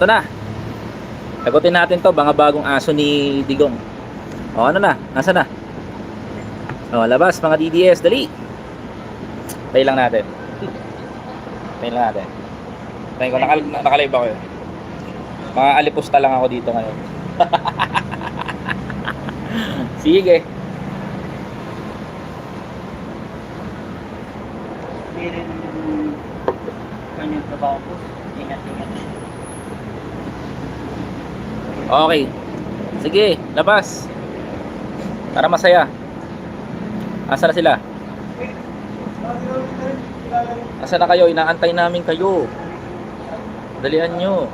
Ito na. Sagutin natin to, mga bagong aso ni Digong. O ano na? Nasa na? O, labas mga DDS, dali. Tayo lang natin. Tayo lang natin. Tayo ko, nakal nakalive ako yun. Mga alipusta lang ako dito ngayon. Sige. Hindi rin kanyang po. Okay. Sige, labas. Para masaya. Asa na sila? Asa na kayo? Inaantay namin kayo. Dalian nyo.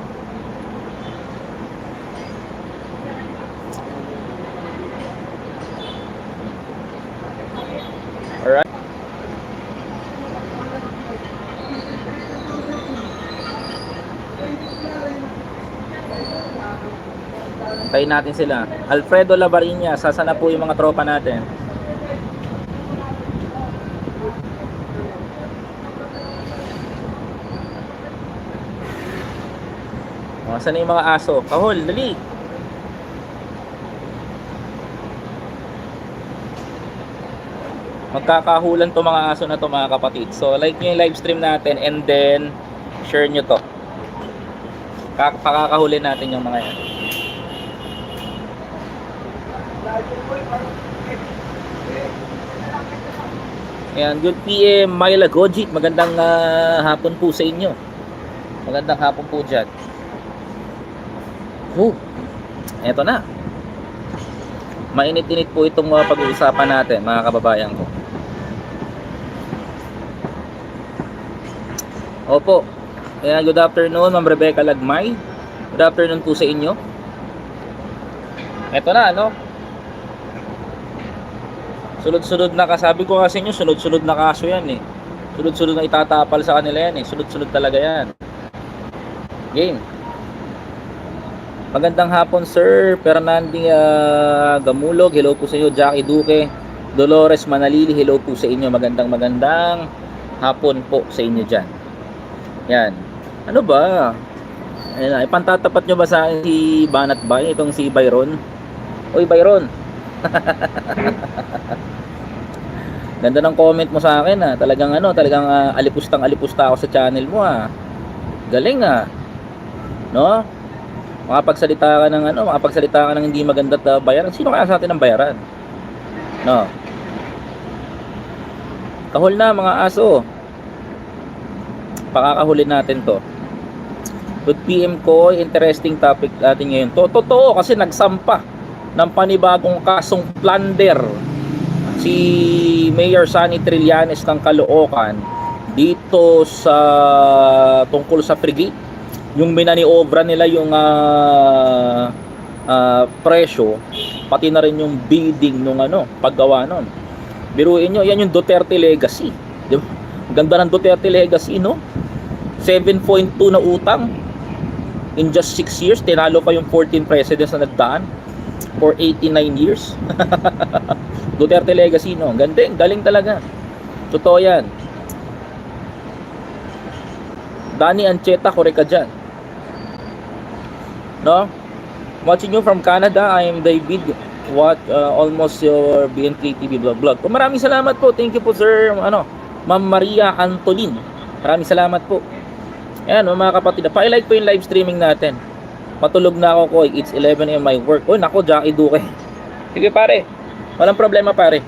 Antayin natin sila. Alfredo Lavariña, sasa na po yung mga tropa natin. O, saan na yung mga aso? Kahol, dali! Magkakahulan to mga aso na to mga kapatid. So, like nyo yung live stream natin and then share nyo to. Kak- Pakakahuli natin yung mga yan. Ayan, good PM, Myla Gojit. Magandang ah, hapon po sa inyo. Magandang hapon po dyan. Oh, eto na. Mainit-init po itong mga pag-uusapan natin, mga kababayan ko. Opo. Kaya good afternoon, Ma'am Rebecca Lagmay. Good afternoon po sa inyo. Eto na, ano? Sunod-sunod na kasabi ko kasi inyo, sunod-sunod na kaso yan eh. Sunod-sunod na itatapal sa kanila yan eh. Sunod-sunod talaga yan. Game. Magandang hapon sir, Fernandi ah, Gamulog, hello po sa inyo, Jackie Duque, Dolores Manalili, hello po sa inyo, magandang magandang hapon po sa inyo dyan. Yan. Ano ba? Ayun na, ipantatapat nyo ba sa si Banat Bay, itong si Byron? Oy Byron, Ganda ng comment mo sa akin ah. Talagang ano, talagang ah, alipustang alipusta ako sa channel mo ah. Galing ah. No? Makapagsalita ka ng ano, makapagsalita ka ng hindi maganda at bayaran. Sino kaya sa atin ang bayaran? No. Kahol na mga aso. Pakakahuli natin to. Good PM ko, interesting topic natin ngayon. To, totoo kasi nagsampa ng panibagong kasong plunder si Mayor Sunny Trillanes ng Caloocan dito sa tungkol sa frigate yung minaniobra nila yung ah, ah, presyo pati na rin yung bidding nung ano paggawa nun. Biruin nyo yan yung Duterte legacy di ba? Ganda ng Duterte legacy no? 7.2 na utang in just 6 years. Tinalo pa yung 14 presidents na nagdaan for 89 years Duterte legacy no? Galing galing talaga. Totoo yan. Danny Ancheta korek ka dyan. No? Watching you from Canada I am David. What uh, almost your BNK TV vlog vlog. Maraming salamat po. Thank you po sir. Ano? Ma'am Maria Antolin maraming salamat po. Ayan, mga kapatid, pa-like po yung live streaming natin. Patulog na ako ko, it's 11am my work. Oh, nako, Jackie Duque. Sige pare, walang problema pare.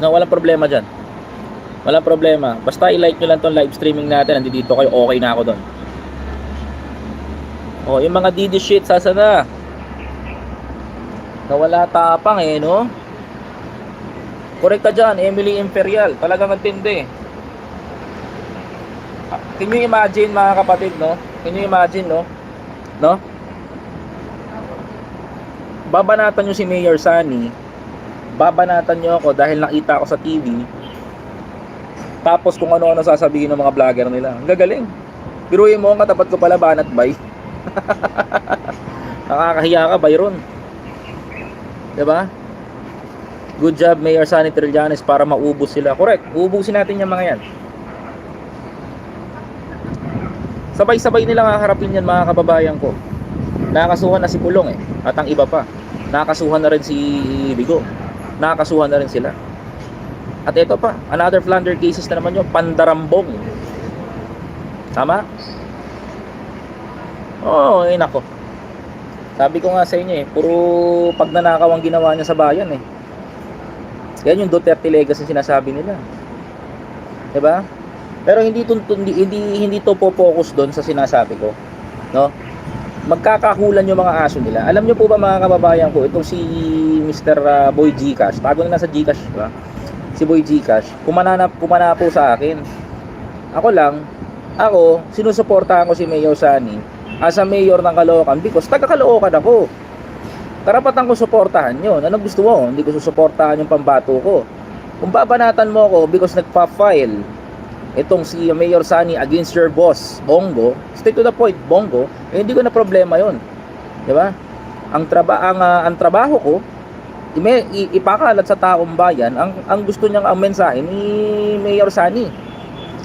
No, walang problema dyan. Walang problema. Basta i-like nyo lang tong live streaming natin. Nandito kayo, okay na ako doon. Oh, yung mga DD shit, sasa na. Nawala tapang eh, no? Correct ka dyan, Emily Imperial. Talagang ang tindi. Ah, Can you imagine mga kapatid, no? Can you imagine, no? No? Babanatan nyo si Mayor Sunny. Babanatan nyo ako dahil nakita ako sa TV. Tapos kung ano-ano sasabihin ng mga vlogger nila. Ang gagaling. Biruin mo ang katapat ko pala banat bay. Nakakahiya ka, Byron. 'Di ba? Good job Mayor Sunny Trillanes para maubos sila. Correct. Ubusin natin yung mga yan. Sabay-sabay nilang haharapin yan mga kababayan ko. Nakakasuhan na si Pulong eh. At ang iba pa. Nakakasuhan na rin si Bigo. Nakakasuhan na rin sila. At ito pa, another flounder cases na naman yung pandarambong. Tama? Oo, oh, eh. Sabi ko nga sa inyo eh, puro pagnanakaw ang ginawa niya sa bayan eh. Yan yung Duterte legacy sinasabi nila. 'Di ba? Pero hindi to, hindi hindi, hindi to po-focus doon sa sinasabi ko, no? Magkakahulan yung mga aso nila. Alam niyo po ba mga kababayan ko, itong si Mr. uh, Boy Gcash, tago na nasa Gcash, ba? Si Boy Gcash, kumana na, kumana po sa akin. Ako lang, ako, sinusuportahan ko si Mayor Sani as a mayor ng Caloocan because taga Caloocan ako. Karapatan ko suportahan yon. Anong gusto mo? Hindi ko susuportahan yung pambato ko. Kung babanatan mo ako because nagpa-file itong si Mayor Sani against your boss, Bongo, stick to the point, Bongo, eh, hindi ko na problema yon. 'Di ba? Ang traba ang, ah, ang trabaho ko ime, ipakalat sa taong bayan ang ang gusto niyang ang mensahe ni Mayor Sani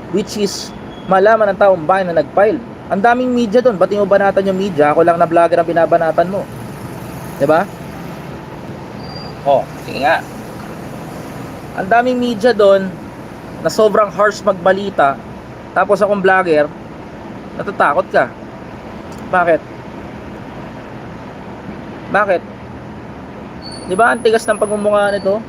which is malaman ng taong bayan na nag-file. Ang daming media doon, ba't mo banatan yung media? Ako lang na vlogger ang binabanatan mo. 'Di ba? Oh, sige nga. Ang daming media doon na sobrang harsh magbalita. Tapos akong vlogger, natatakot ka. Bakit? Bakit? 'Di ba ang tigas ng pagmumukha nito?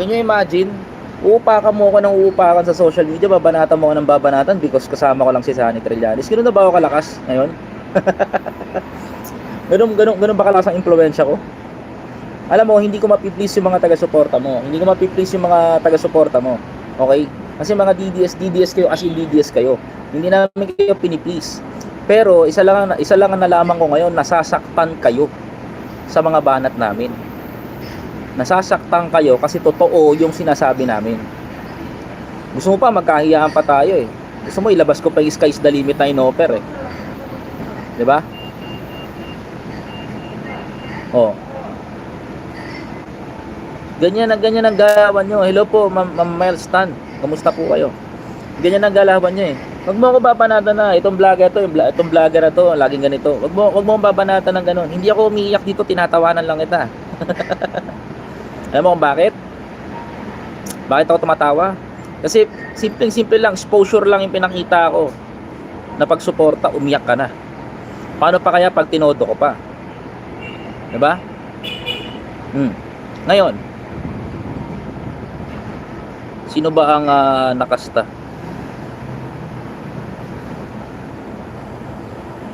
Can you imagine? Uupakan mo ako ng uupakan sa social media, babanatan mo ako ng babanatan because kasama ko lang si Sunny Trillanes. Ganun na ba ako kalakas ngayon? ganun, ganun, ganun ba kalakas ang impluensya ko? Alam mo, hindi ko mapiplease yung mga taga-suporta mo. Hindi ko mapiplease yung mga taga-suporta mo. Okay? Kasi mga DDS, DDS kayo, as in DDS kayo. Hindi namin kayo piniplease. Pero isa lang ang, isa lang ang nalaman ko ngayon, nasasaktan kayo sa mga banat namin. Nasasaktan kayo kasi totoo yung sinasabi namin. Gusto mo pa magkahiyaan pa tayo eh. Gusto mo ilabas ko pa yung sky's the limit na inoffer eh. 'Di ba? Oh. Ganyan ang ganyan ang galawan nyo. Hello po, Ma'am Ma'am Miles. Kamusta po kayo? Ganyan ang galawan nyo eh. Huwag mo ako babanatan na itong vlogger to, yung itong vlogger na to, laging ganito. Huwag mo huwag mo babanatan ng ganun. Hindi ako umiiyak dito, tinatawanan lang kita. Alam mo kung bakit? Bakit ako tumatawa? Kasi simpleng-simple lang, exposure lang yung pinakita ko. Na pagsuporta, umiyak ka na. Paano pa kaya pag tinodo ko pa? 'Di ba? Hmm. Ngayon, sino ba ang ah, nakasta?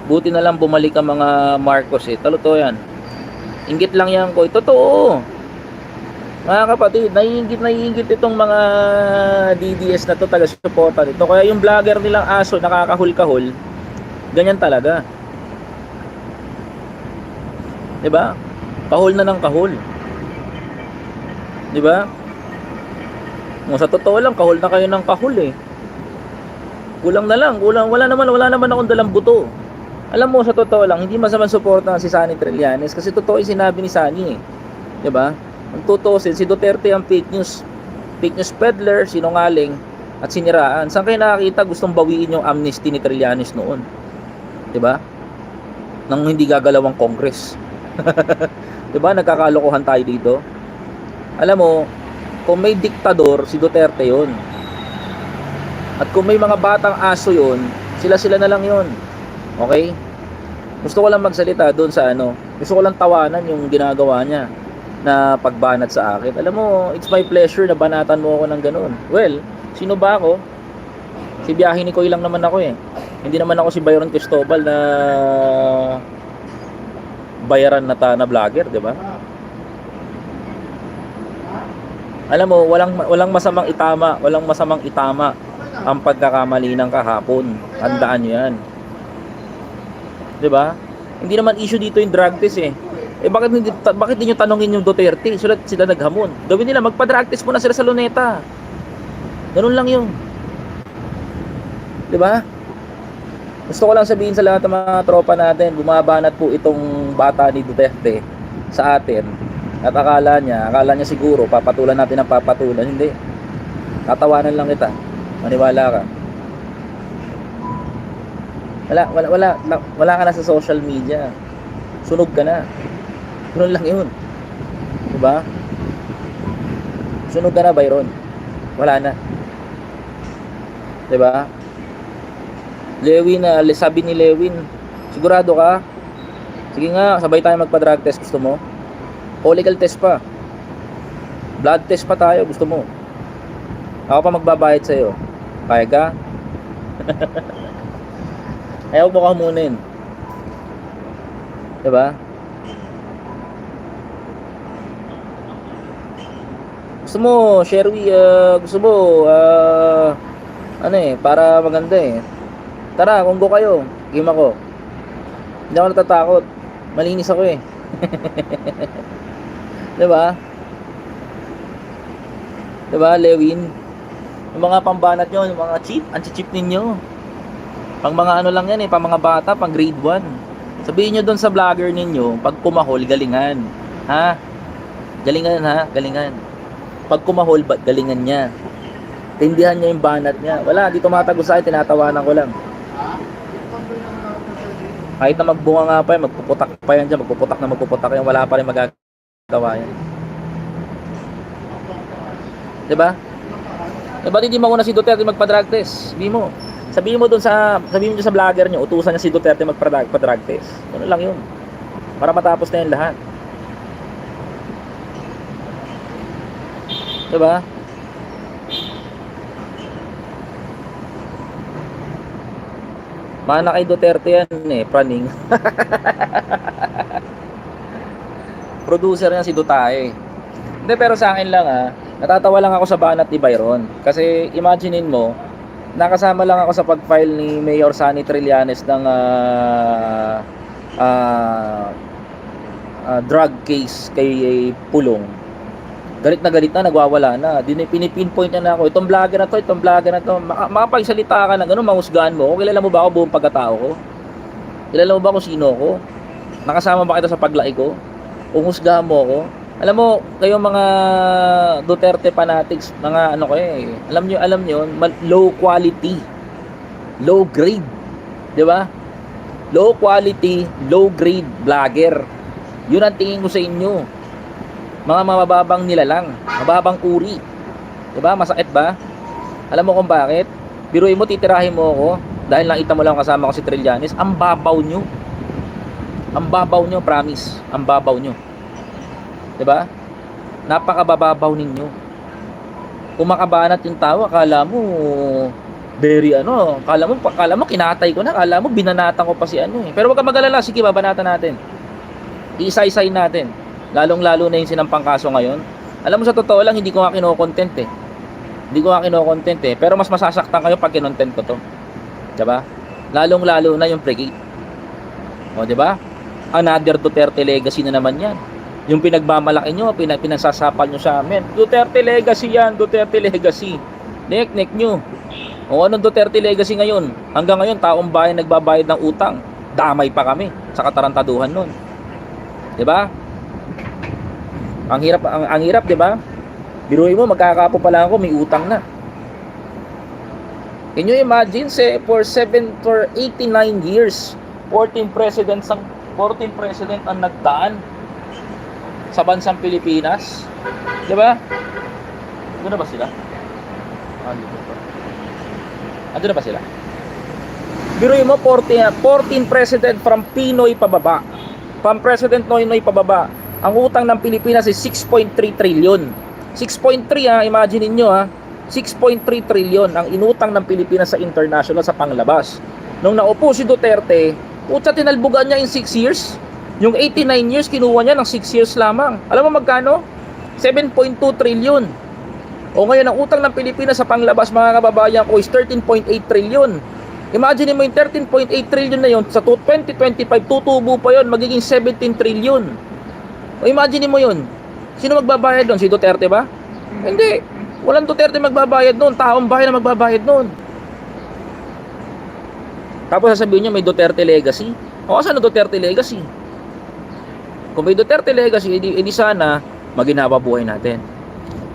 Buti na lang bumalik ang mga Marcos eh. Talo to yan. Ingit lang yan ko. Totoo. Mga kapatid, naiingit naiingit itong mga DDS na to taga-suporta nito. Kaya yung vlogger nilang aso nakakahul-kahul, ganyan talaga. 'Di ba? Kahul na ng kahul. 'Di ba? Kung sa totoo lang, kahul na kayo ng kahul eh. Kulang na lang, kulang wala naman wala naman akong dalang buto. Alam mo sa totoo lang, hindi masama suporta si Sunny Trillanes kasi totoo yung sinabi ni Sunny eh. ba? Ang tutusin, si Duterte ang fake news. Fake news peddler, sinungaling, at siniraan. Saan kayo nakakita gustong bawiin yung amnesty ni Trillanes noon? ba? Nang hindi gagalawang Congress. ba? Nagkakalokohan tayo dito. Alam mo, kung may diktador, si Duterte 'yon. At kung may mga batang aso 'yon, sila-sila na lang 'yon. Okay? Gusto ko lang magsalita doon sa ano. Gusto ko lang tawanan yung ginagawa niya na pagbanat sa akin. Alam mo, it's my pleasure na banatan mo ako ng ganun. Well, sino ba ako? Si biyahe ni Koy lang naman ako eh. Hindi naman ako si Byron Cristobal na bayaran na ta na vlogger, di ba? Alam mo, walang walang masamang itama, walang masamang itama ang pagkakamali ng kahapon. Tandaan niyo 'yan. 'Di ba? Hindi naman issue dito yung drug test eh. Eh bakit hindi bakit niyo tanongin yung Duterte? Sila sila naghamon. Gawin nila magpa-drug test muna sila sa Luneta. Ganun lang 'yung. 'Di ba? Gusto ko lang sabihin sa lahat ng mga tropa natin, bumabanat po itong bata ni Duterte sa atin. At akala niya, akala niya siguro papatulan natin ang papatulan, hindi. Tatawanan lang kita. Maniwala ka. Wala, wala, wala, wala ka na sa social media. Sunog ka na. Ganun lang yun. Diba? Sunog ka na, Byron. Wala na. Diba? Lewin, na sabi ni Lewin, sigurado ka? Sige nga, sabay tayo magpa-drug test. Gusto mo? Polical test pa. Blood test pa tayo. Gusto mo? Ako pa magbabayad sa'yo. Kaya ka? Ayaw mo kamunin. Diba? Gusto mo, Sherry, ah, gusto mo, ah, ano eh, para maganda eh. Tara, kung go kayo, game ako. Hindi ako natatakot. Malinis ako eh. diba? Diba, Lewin? Yung mga pambanat nyo, yung mga cheap, ang cheap ninyo. Pang mga ano lang yan eh, pang mga bata, pang grade 1. Sabihin nyo doon sa vlogger ninyo, pag kumahol, galingan. Ha? Galingan ha, galingan. Pag kumahol, ba- galingan niya. Tindihan niya yung banat niya. Wala, di tumatago sa akin, tinatawanan ko lang. Kahit na magbunga nga pa yan, magpuputak pa yan dyan, magpuputak na magpuputak yan, wala pa rin magagawa yan. Diba? Eh, ba't hindi mo na si Duterte magpa-drug test? Sabihin mo. Sabihin mo dun sa, sabihin mo sa vlogger nyo, utusan niya si Duterte magpa-drug pa-drug test. Ano lang yun. Para matapos na yan lahat. Diba? Mana kay Duterte yan eh, praning. Producer niya si Dutae. Hindi, pero sa akin lang ah, natatawa lang ako sa banat ni Byron. Kasi imaginein mo, nakasama lang ako sa pag-file ni Mayor Sani Trillanes ng ah, ah, ah, drug case kay Pulong. Galit na galit na, nagwawala na. Pinipinpoint niya na ako, itong vlogger na to, itong vlogger na to. Maka, makapagsalita ka na gano'n, mahusgahan mo. ako. Kilala mo ba ako buong pagkatao ko? Kilala mo ba kung sino ko? Nakasama ba kita sa paglaki ko? Husgahan mo ako? Alam mo, kayong mga Duterte fanatics, mga ano ko eh, alam nyo, alam nyo, low quality, low grade, di ba? Low quality, low grade vlogger. Yun ang tingin ko sa inyo. Mga mababang nilalang, mababang uri. 'Di ba? Masakit ba? Alam mo kung bakit? Biruin mo titirahin mo ako dahil nakita mo lang kasama ko si Trillanes, ang babaw nyo. Ang babaw nyo, promise. Ang babaw nyo. ba? Napakabababaw ninyo. Kung makabanat yung tao, akala mo very ano, akala mo, akala mo kinatay ko na, akala mo binanatan ko pa si ano eh. Pero wag ka mag-alala, sige, babanatan natin. Iisa-isayin natin. Lalong-lalo na yung sinampang kaso ngayon. Alam mo sa totoo lang, hindi ko nga kino-content eh. Hindi ko nga kino-content eh. Pero mas masasaktan kayo pag kinontent ko to. 'Di ba? Lalong-lalo na yung frigate. O, 'di ba? Another Duterte legacy na naman 'yan. Yung pinagmamalaki nyo, pinag pinagsasapal nyo sa amin. Duterte legacy yan, Duterte legacy. Nek-nek nyo. O anong Duterte legacy ngayon? Hanggang ngayon, taong bayan nagbabayad ng utang. Damay pa kami sa katarantaduhan nun. ba? Ang hirap ang, ang hirap, ba? Biruin mo magkakapo pa lang ako, may utang na. Can you imagine say for 7 for 89 years, 14 presidents ang 14 president ang nagdaan sa bansang Pilipinas. 'Di ba? Ano na ba sila? Ah. Ando na ba sila? Biruin mo 14, 14 president from Pinoy pababa. From President Noynoy pababa. Ang utang ng Pilipinas is 6.3 trillion. 6.3 ha, imagine niyo ha. 6.3 trillion ang inutang ng Pilipinas sa international sa panglabas. Nung naupo si Duterte, utsa tinalbugan niya in 6 years. Yung 89 years, kinuha niya ng 6 years lamang. Alam mo magkano? 7.2 trillion. O ngayon, ang utang ng Pilipinas sa panglabas, mga kababayan ko, is 13.8 trillion. Imagine mo yung 13.8 trillion na yun, sa 2025, tutubo pa yun, magiging 17 trillion. O imagine mo yun. Sino magbabayad doon? Si Duterte ba? Hindi. Walang Duterte magbabayad doon. Taong bayan na magbabayad doon. Tapos sasabihin niyo may Duterte legacy. O saan ang Duterte legacy? Kung may Duterte legacy, edi, edi sana maginhawa buhay natin.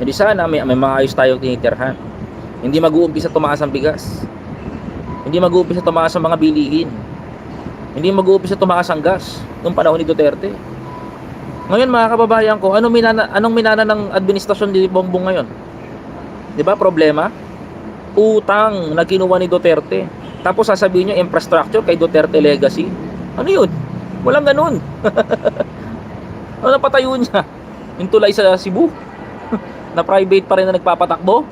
Edi sana may, may maayos tayong tinitirhan. Hindi mag-uumpisa tumaas ang bigas. Hindi mag-uumpisa tumaas ang mga bilihin. Hindi mag-uumpisa tumaas ang gas nung panahon ni Duterte. Ngayon mga kababayan ko, anong minana, anong minana ng administrasyon ni Bongbong ngayon? 'Di ba problema? Utang na kinuha ni Duterte. Tapos sasabihin niyo infrastructure kay Duterte legacy. Ano 'yun? Walang ganun. ano napatayo niya? Yung tulay sa Cebu? na private pa rin na nagpapatakbo?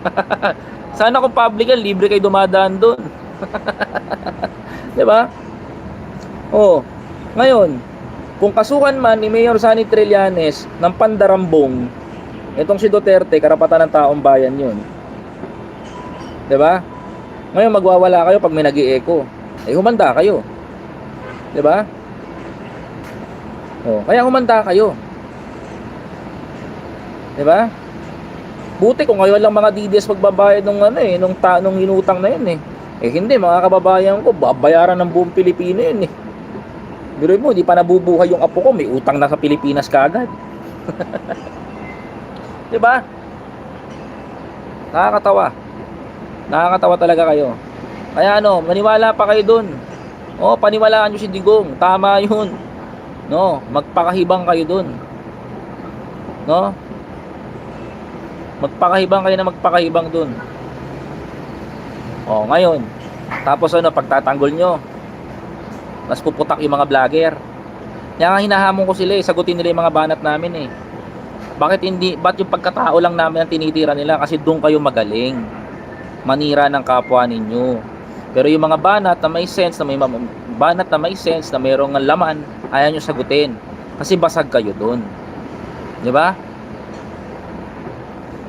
Sana kung public yan, libre kayo dumadaan doon. 'Di ba? Oh. Ngayon, kung kasuhan man ni Mayor Sani Trillanes ng pandarambong, itong si Duterte, karapatan ng taong bayan 'yun. 'Di ba? Ngayon magwawala kayo pag may nag echo Eh humanda kayo. 'Di ba? Oh, kaya humanda kayo. 'Di ba? Buti kung kayo lang mga DDS magbabayad nung ano eh, nung ta nung inutang na yun eh. Eh hindi, mga kababayan ko, babayaran ng buong Pilipino yun eh. Pero mo, di pa nabubuhay yung apo ko, may utang na sa Pilipinas kagad. 'Di ba? Nakakatawa. Nakakatawa talaga kayo. Kaya ano, maniwala pa kayo dun. Oh, paniwalaan nyo si Digong. Tama yun. No, magpakahibang kayo dun. No? Magpakahibang kayo na magpakahibang dun. Oh, ngayon. Tapos ano, pagtatanggol nyo, mas puputak yung mga vlogger. Kaya nga hinahamon ko sila eh, sagutin nila yung mga banat namin eh. Bakit hindi, ba't yung pagkatao lang namin ang tinitira nila? Kasi doon kayo magaling. Manira ng kapwa ninyo. Pero yung mga banat na may sense, na may banat na may sense, na mayroong laman, ayaw nyo sagutin. Kasi basag kayo doon. Di ba?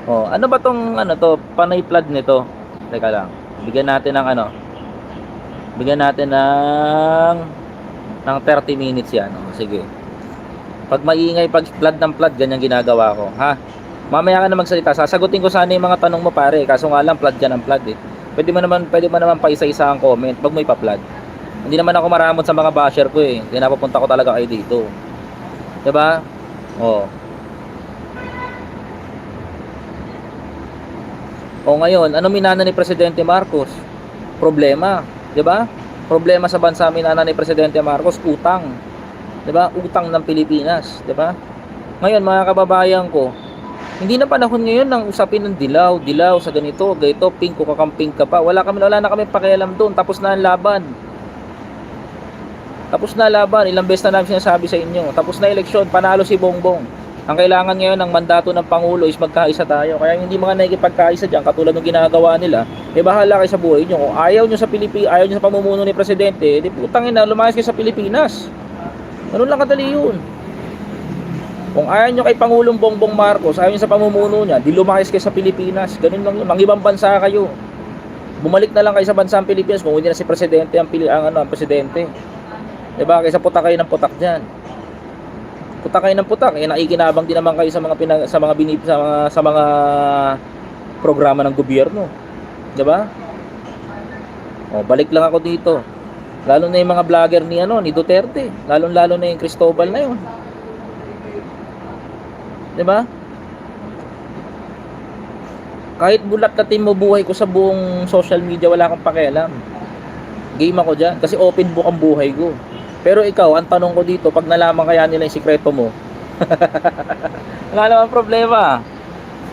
Oh, ano ba tong ano to, panay flood nito? Teka lang. Bigyan natin ng ano. Bigyan natin ng ng 30 minutes 'yan. Oh, sige. Pag maingay pag flood ng flood, ganyan ginagawa ko, ha? Mamaya ka na magsalita. Sasagutin ko sana yung mga tanong mo pare. Kaso nga lang flood yan ng flood eh. Pwede mo naman, pwede mo naman pa isa-isa ang comment. Pag mo ipa-flood. Hindi naman ako maramot sa mga basher ko eh. Kaya napapunta ko talaga kayo dito. 'Di ba? Oh. O ngayon, ano minana ni Presidente Marcos? Problema, 'di ba? Problema sa bansa minana ni Presidente Marcos, utang. 'Di ba? Utang ng Pilipinas, 'di ba? Ngayon, mga kababayan ko, hindi na panahon ngayon ng usapin ng dilaw, dilaw sa ganito, ganito, pink kakamping ka pa. Wala kami wala na kami pakialam doon. Tapos na ang laban. Tapos na laban, ilang beses na namin sinasabi sa inyo. Tapos na eleksyon, panalo si Bongbong. Ang kailangan ngayon ng mandato ng Pangulo is magkaisa tayo. Kaya hindi mga nakikipagkaisa dyan, katulad ng ginagawa nila, eh bahala kayo sa buhay nyo. Kung ayaw nyo sa Pilipinas, ayaw nyo sa pamumuno ni Presidente, di putangin na, lumayas kayo sa Pilipinas. Ganun lang kadali yun. Kung ayaw nyo kay Pangulong Bongbong Marcos, ayaw nyo sa pamumuno niya, di lumayas kayo sa Pilipinas. Ganun lang yun. Mang ibang bansa kayo. Bumalik na lang kayo sa bansang Pilipinas kung hindi na si Presidente ang, pili, ang, ano, ang Presidente. Diba? Kaysa putak kayo ng putak dyan. Putak kayo ng putak. Eh, nakikinabang din naman kayo sa mga, pinag, sa mga, binip, sa mga, sa mga programa ng gobyerno. Diba? O, balik lang ako dito. Lalo na yung mga vlogger ni ano ni Duterte. Lalo lalo na yung Cristobal na yun. 'Di ba? Kahit bulat katin mo buhay ko sa buong social media, wala akong pakialam. Game ako diyan kasi open book ang buhay ko. Pero ikaw, ang tanong ko dito, pag nalaman kaya nila yung sikreto mo, wala naman problema.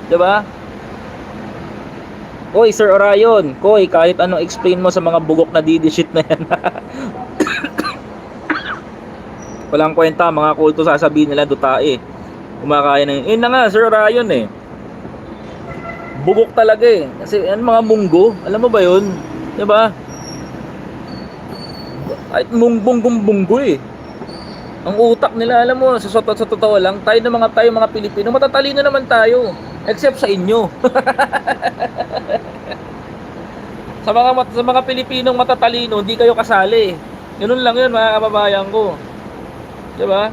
'Di ba? Koy, Sir Orion, Koy, kahit ano explain mo sa mga bugok na didi shit na yan. Walang kwenta, mga kulto sasabihin nila dutae. Kumakain ng, eh na nga, Sir Orion eh. Bugok talaga eh. Kasi yan mga munggo, alam mo ba yun? 'Di ba? Ay, mungbong bunggo eh. Ang utak nila, alam mo, sa, sa, sa totoo lang, tayo ng mga tayo mga Pilipino, matatalino naman tayo. Except sa inyo. sa mga sa mga Pilipinong matatalino, hindi kayo kasali. Ganun lang 'yun, mga kababayan ko. 'Di ba?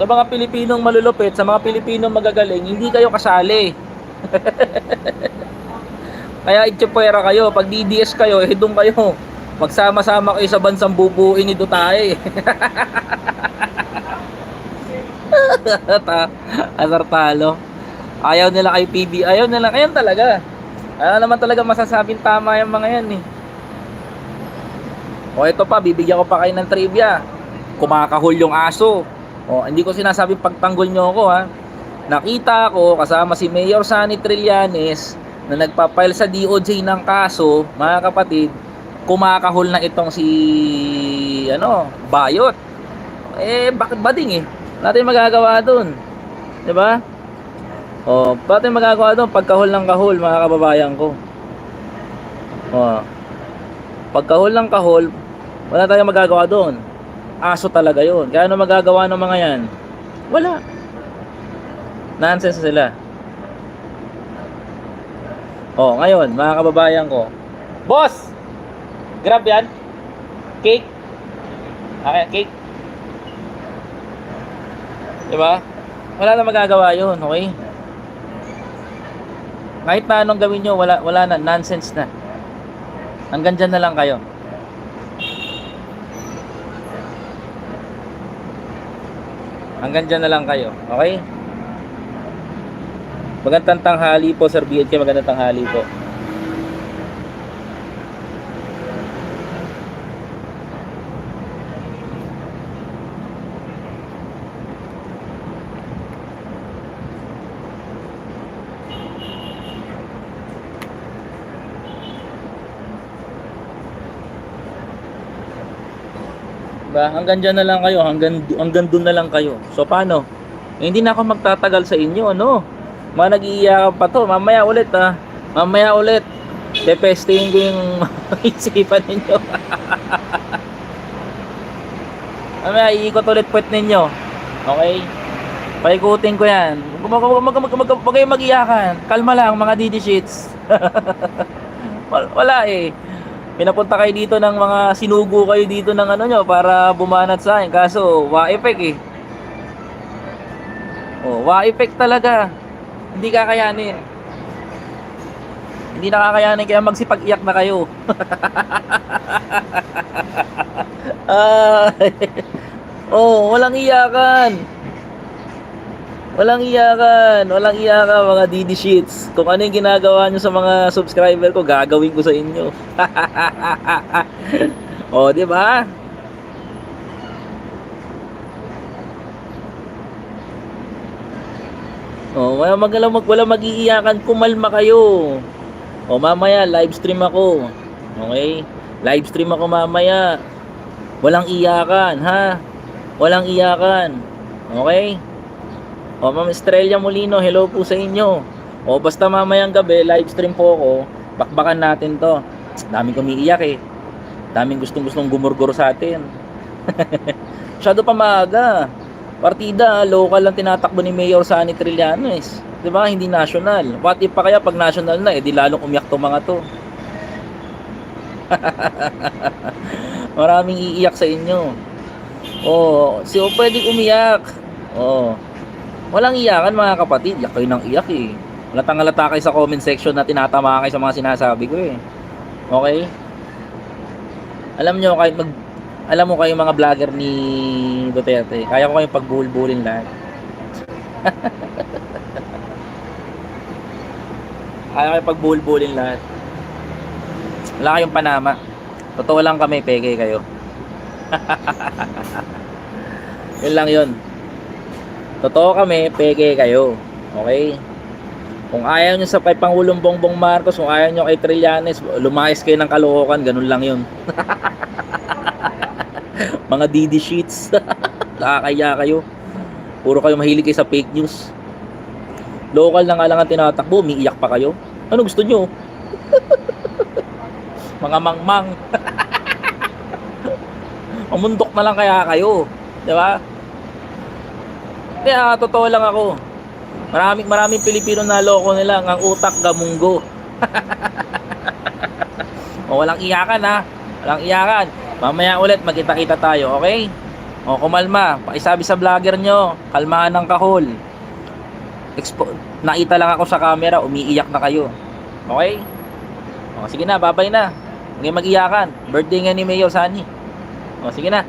Sa mga Pilipinong malulupit, sa mga Pilipinong magagaling, hindi kayo kasali. Kaya itsipwera kayo, pag DDS kayo, eh doon kayo. Magsama-sama kayo sa bansang bubuin ni Dutay. Ta- Asar talo. Ayaw nila kay PB. Ayaw nila. Ayan talaga. Ano naman talaga masasabing tama yung mga yan eh. O ito pa, bibigyan ko pa kayo ng trivia. Kumakahol yung aso. O, hindi ko sinasabing pagtanggol nyo ako ha. Nakita ko kasama si Mayor Sani Trillanes na nagpapile sa DOJ ng kaso, mga kapatid, kumakahol na itong si ano, Bayot. Eh, bakit bading eh? Wala tayong magagawa dun. 'Di ba? Oh, tayong magagawa dun? Pagkahol ng kahol, mga kababayan ko. Oh. Pagkahol ng kahol, wala tayong magagawa doon. Aso talaga 'yon. Kaya ano magagawa ng mga 'yan? Wala. Nonsense sila. Oh, ngayon, mga kababayan ko. Boss! Grab yan. Cake. Okay, cake. Diba? Wala na magagawa yun, okay? Kahit na anong gawin nyo, wala, wala na, nonsense na. Hanggang dyan na lang kayo. Hanggang dyan na lang kayo, okay? Magandang tanghali po, Sir BHK. Magandang tanghali po. Ba, hanggang dyan na lang kayo, hanggang hanggang doon na lang kayo. So paano? Eh, hindi na ako magtatagal sa inyo, ano? Mga nag-iiyakan pa to, mamaya ulit ha. Mamaya ulit. Tepestingin ko yung isipan ninyo. mamaya iikot ulit puwet ninyo. Okay? Paikutin ko yan. Huwag mag- mag- mag- mag- Huwag kayong mag-iyakan. Kalma lang mga DD sheets. Wal- Wala eh. Pinapunta kayo dito ng mga sinugo kayo dito ng ano nyo para bumanat sa akin. Kaso, wa effect eh. Oh, wa effect talaga. Hindi kakayanin. Hindi nakakayanin kaya magsipag-iyak na kayo. Ay. oh, walang iyakan. Walang iyakan, walang iyakan mga DD sheets. Kung ano yung ginagawa nyo sa mga subscriber ko, gagawin ko sa inyo. oh, di ba? Oh, wala mag wala mag wala mag-iiyakan, kumalma kayo. Oh, mamaya live stream ako. Okay? Live stream ako mamaya. Walang iyakan, ha? Walang iyakan. Okay? O, Ma'am Estrella Molino, hello po sa inyo. O, basta mamayang gabi, live stream po ako. Bakbakan natin to. Daming kumiiyak eh. Daming gustong gustong gumurgor sa atin. Masyado pa maaga. Partida, local lang tinatakbo ni Mayor Sani Trillanes. 'Di ba? Hindi national. What if pa kaya pag national na, eh di lalong umiyak to mga to. Maraming iiyak sa inyo. Oh, si o pwedeng umiyak. Oh. Walang iyakan mga kapatid. Iyak kayo ng iyak eh. Halatang halata kayo sa comment section na tinatama kayo sa mga sinasabi ko eh. Okay? Alam nyo, kahit mag... Alam mo kayo mga vlogger ni Duterte, kaya ko kayong pagbulbulin lahat. kaya kayong pagbulbulin lahat. Wala kayong panama. Totoo lang kami, peke kayo. yun lang yun. Totoo kami, peke kayo. Okay? Kung ayaw nyo sa kay Pangulong Bongbong Marcos, kung ayaw nyo kay Trillanes, lumayas kayo ng kalokohan, ganun lang yun. Mga DD sheets. Nakakaya kayo. Puro kayo mahilig kayo sa fake news. Local na nga lang ang tinatakbo, umiiyak pa kayo. Ano gusto nyo? Mga mangmang. Umundok na lang kaya kayo. Di ba? Kaya totoo lang ako. Maraming maraming Pilipino na loko nila ang utak gamunggo. o walang iyakan ha. Walang iyakan. Mamaya ulit magkita-kita tayo, okay? O kumalma, pakisabi sa vlogger nyo, kalmahan ng kahol. Expo nakita lang ako sa camera, umiiyak na kayo. Okay? O sige na, babay na. Huwag mag-iyakan. Birthday nga ni Mayor Sani. O sige na.